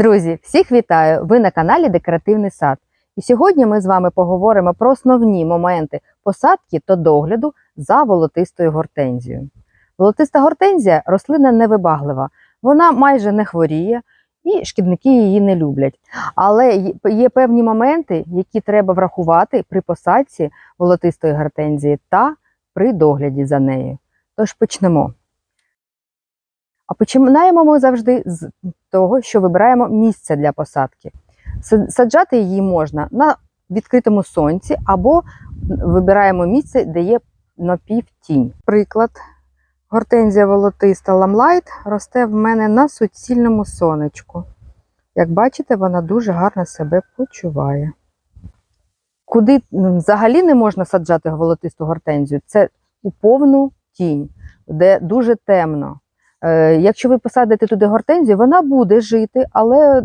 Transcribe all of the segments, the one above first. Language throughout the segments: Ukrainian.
Друзі, всіх вітаю! Ви на каналі Декоративний сад. І сьогодні ми з вами поговоримо про основні моменти посадки та догляду за волотистою гортензією. Волотиста гортензія рослина невибаглива, вона майже не хворіє і шкідники її не люблять. Але є- певні моменти, які треба врахувати при посадці волотистої гортензії та при догляді за нею. Тож почнемо. А починаємо ми завжди з того, що вибираємо місце для посадки. Саджати її можна на відкритому сонці або вибираємо місце, де є напівтінь. Приклад, гортензія волотиста ламлайт росте в мене на суцільному сонечку. Як бачите, вона дуже гарно себе почуває. Куди взагалі не можна саджати волотисту гортензію, це у повну тінь, де дуже темно. Е, Якщо ви посадите туди гортензію, вона буде жити, але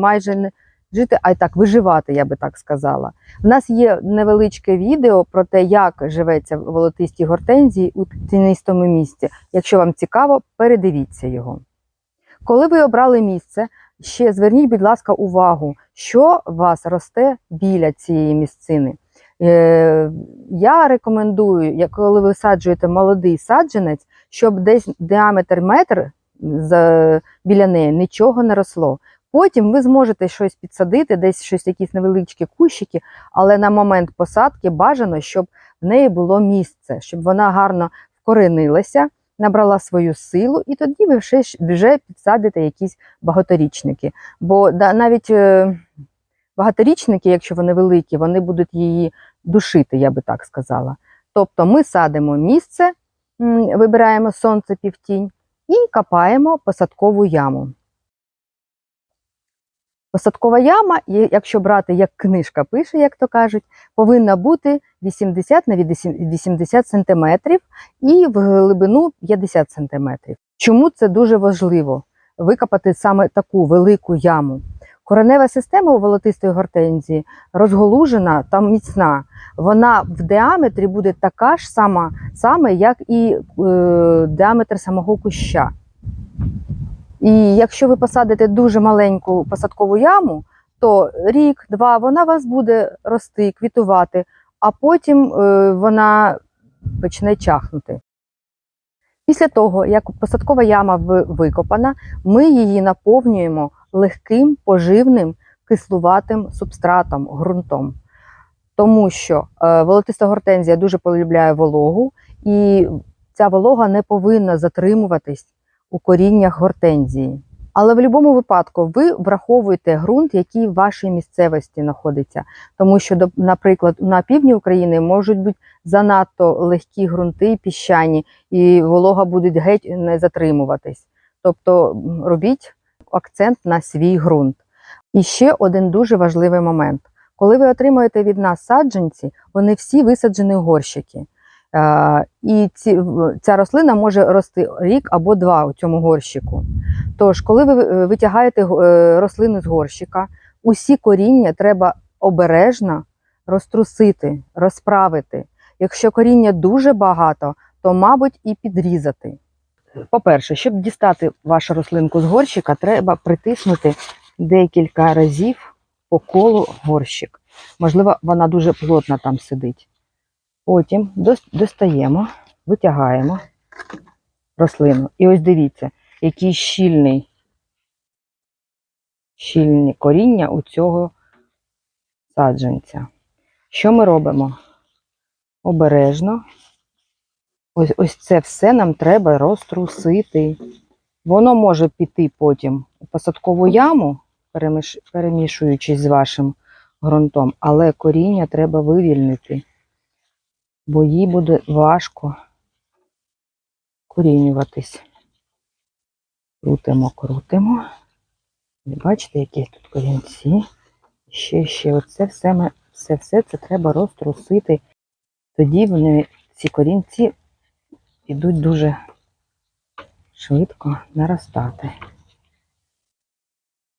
майже не жити, а й так виживати, я би так сказала. У нас є невеличке відео про те, як живеться в волотистій гортензії у тінистому місці. Якщо вам цікаво, передивіться його. Коли ви обрали місце, ще зверніть, будь ласка, увагу, що у вас росте біля цієї місцини. Е, Я рекомендую, коли ви саджуєте молодий саджанець, щоб десь діаметр метр за, біля неї нічого не росло. Потім ви зможете щось підсадити, десь щось, якісь невеличкі кущики, але на момент посадки бажано, щоб в неї було місце, щоб вона гарно вкоренилася, набрала свою силу, і тоді ви вже, вже підсадите якісь багаторічники. Бо да, навіть е, багаторічники, якщо вони великі, вони будуть її душити, я би так сказала. Тобто ми садимо місце, вибираємо сонце півтінь і копаємо посадкову яму. Посадкова яма, якщо брати, як книжка пише, як то кажуть, повинна бути 80 на 80 см і в глибину 50 см. Чому це дуже важливо? Викопати саме таку велику яму. Коренева система у волотистої гортензії розголужена та міцна. Вона в діаметрі буде така ж сама, саме, як і е, діаметр самого куща. І якщо ви посадите дуже маленьку посадкову яму, то рік-два вона вас буде рости, квітувати, а потім е, вона почне чахнути. Після того, як посадкова яма викопана, ми її наповнюємо легким поживним кислуватим субстратом, ґрунтом. Тому що е, волотиста гортензія дуже полюбляє вологу, і ця волога не повинна затримуватись у коріннях гортензії. Але в будь-якому випадку ви враховуєте ґрунт, який в вашій місцевості знаходиться. Тому що, наприклад, на півдні України можуть бути занадто легкі ґрунти, піщані, і волога буде геть не затримуватись. Тобто робіть акцент на свій ґрунт. І ще один дуже важливий момент. Коли ви отримуєте від нас саджанці, вони всі висаджені в горщики. Е, І ці, ця рослина може рости рік або два у цьому горщику. Тож, коли ви е, витягаєте е, рослину з горщика, усі коріння треба обережно розтрусити, розправити. Якщо коріння дуже багато, то, мабуть, і підрізати. По-перше, щоб дістати вашу рослинку з горщика, треба притиснути декілька разів по колу горщик. Можливо, вона дуже плотно там сидить. Потім достаємо, витягаємо рослину. І ось дивіться, який щільний, щільні коріння у цього саджанця. Що ми робимо? Обережно. Ось, ось це все нам треба розтрусити. Воно може піти потім у посадкову яму, перемішуючись з вашим ґрунтом, але коріння треба вивільнити, бо їй буде важко корінюватись. Крутимо, крутимо. І бачите, які тут корінці. Ще, ще, оце все, все, все це треба розтрусити. Тоді вони, ці корінці, ідуть дуже швидко наростати.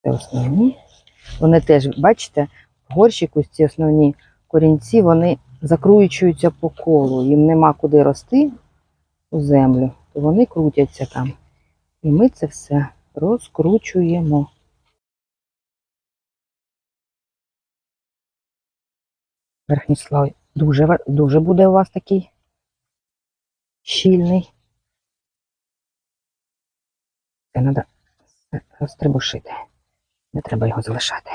Це основні. Вони теж, бачите, в горщику ці основні корінці, вони закручуються по колу, їм нема куди рости у землю, то вони крутяться там. І ми це все розкручуємо. Верхній слой дуже дуже буде у вас такий щільний. Це треба розтрибушити. Не треба його залишати.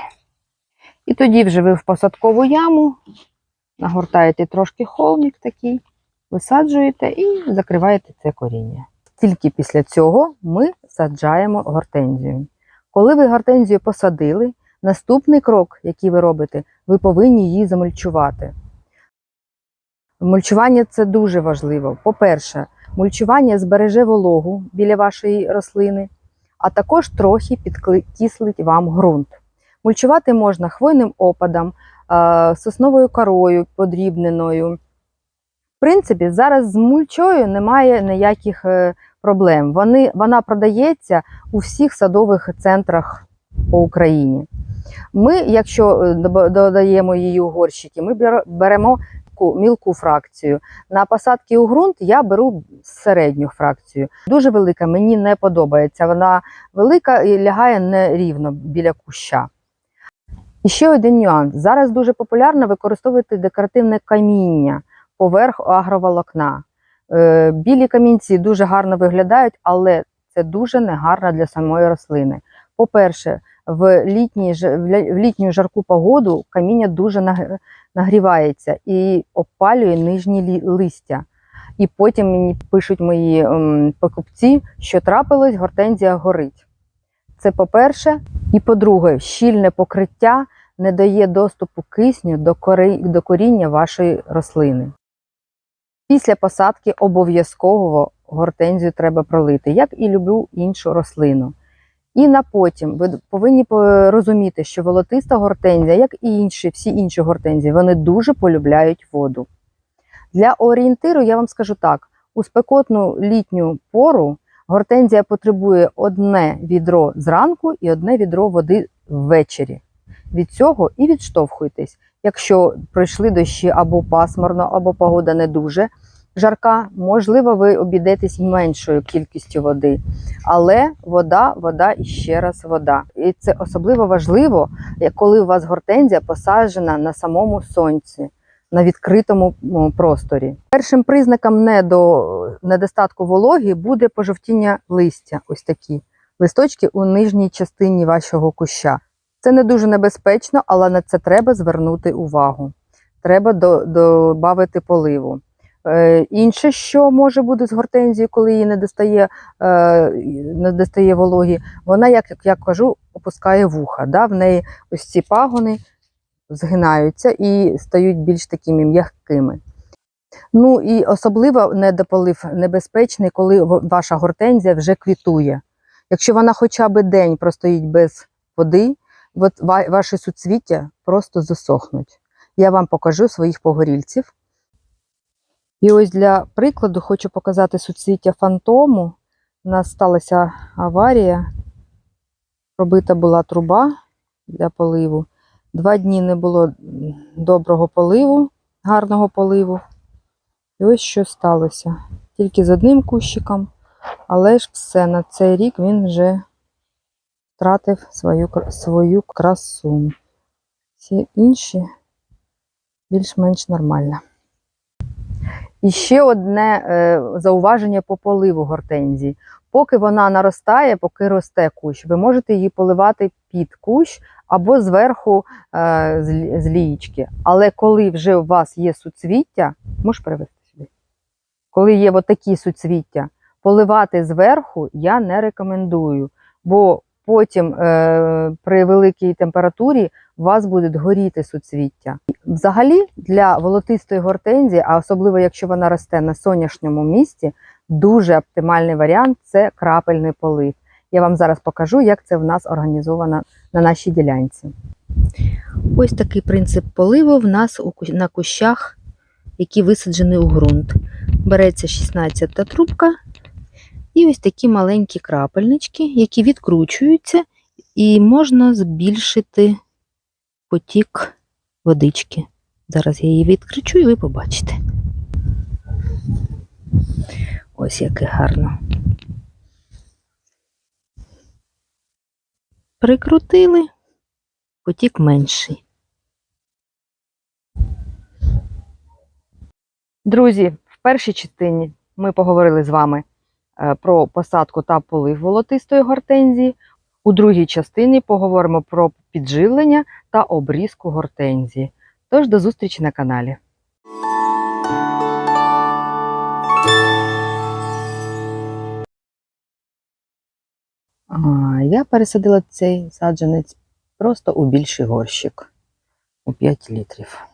І тоді вже ви в посадкову яму нагортаєте трошки холмик такий, висаджуєте і закриваєте це коріння. Тільки після цього ми саджаємо гортензію. Коли ви гортензію посадили, наступний крок, який ви робите, ви повинні її замульчувати. Мульчування це дуже важливо. По-перше, мульчування збереже вологу біля вашої рослини, а також трохи підкислить вам ґрунт. Мульчувати можна хвойним опадом, е, сосновою корою подрібненою. В принципі, зараз з мульчою немає ніяких е, проблем. Вони, вона продається у всіх садових центрах по Україні. Ми, якщо е, додаємо її у горщики, ми беремо ку- мілку фракцію. На посадки у ґрунт я беру середню фракцію. Дуже велика, мені не подобається. Вона велика і лягає нерівно біля куща. І ще один нюанс. Зараз дуже популярно використовувати декоративне каміння поверх агроволокна. Е, Білі камінці дуже гарно виглядають, але це дуже негарно для самої рослини. По-перше, в, літній, в літню жарку погоду каміння дуже нагрівається і опалює нижні листя. І потім мені пишуть мої ем, покупці, що трапилось, гортензія горить. Це по-перше. І по-друге, щільне покриття не дає доступу кисню до, кори... до коріння вашої рослини. Після посадки обов'язково гортензію треба пролити, як і любу іншу рослину. І на потім ви повинні розуміти, що волотиста гортензія, як і інші, всі інші гортензії, вони дуже полюбляють воду. Для орієнтиру я вам скажу так: у спекотну літню пору гортензія потребує одне відро зранку і одне відро води ввечері. Від цього і відштовхуйтесь. Якщо пройшли дощі або пасмурно, або погода не дуже жарка, можливо, ви обійдетесь меншою кількістю води. Але вода, вода і ще раз вода. І це особливо важливо, коли у вас гортензія посаджена на самому сонці, на відкритому просторі. Першим признаком недо, недостатку вологи буде пожовтіння листя. Ось такі листочки у нижній частині вашого куща. Це не дуже небезпечно, але на це треба звернути увагу. Треба до- додати поливу. Е, інше, що може бути з гортензією, коли їй не достає, е, не достає вологі, вона, як я кажу, опускає вуха. Да? В неї ось ці пагони згинаються і стають більш такими м'якими. Ну і особливо недополив небезпечний, коли ваша гортензія вже квітує. Якщо вона хоча б день простоїть без води, от ва- ваші суцвіття просто засохнуть. Я вам покажу своїх погорільців. І ось для прикладу хочу показати суцвіття фантому. У нас сталася аварія. Пробита була труба для поливу. Два дні не було доброго поливу, гарного поливу. І ось що сталося. Тільки з одним кущиком, але ж все, на цей рік він вже втратив свою, свою красу. Всі інші більш-менш нормально. І ще одне е, зауваження по поливу гортензії. Поки вона наростає, поки росте кущ, ви можете її поливати під кущ або зверху е, з, з лієчки. Але коли вже у вас є суцвіття, можеш перевести сюди. Коли є от такі суцвіття, поливати зверху я не рекомендую, бо потім е, при великій температурі у вас будуть горіти суцвіття. Взагалі для волотистої гортензії, а особливо якщо вона росте на сонячному місці, дуже оптимальний варіант це крапельний полив. Я вам зараз покажу, як це в нас організовано на нашій ділянці. Ось такий принцип поливу в нас на кущах, які висаджені у ґрунт. Береться 16 трубка і ось такі маленькі крапельнички, які відкручуються, і можна збільшити потік водички. Зараз я її відкричу і ви побачите. Ось яке гарно. Прикрутили, потік менший. Друзі, в першій частині ми поговорили з вами про посадку та полив волотистої гортензії. У другій частині поговоримо про підживлення та обрізку гортензії. Тож до зустрічі на каналі. Я пересадила цей саджанець просто у більший горщик у 5 літрів.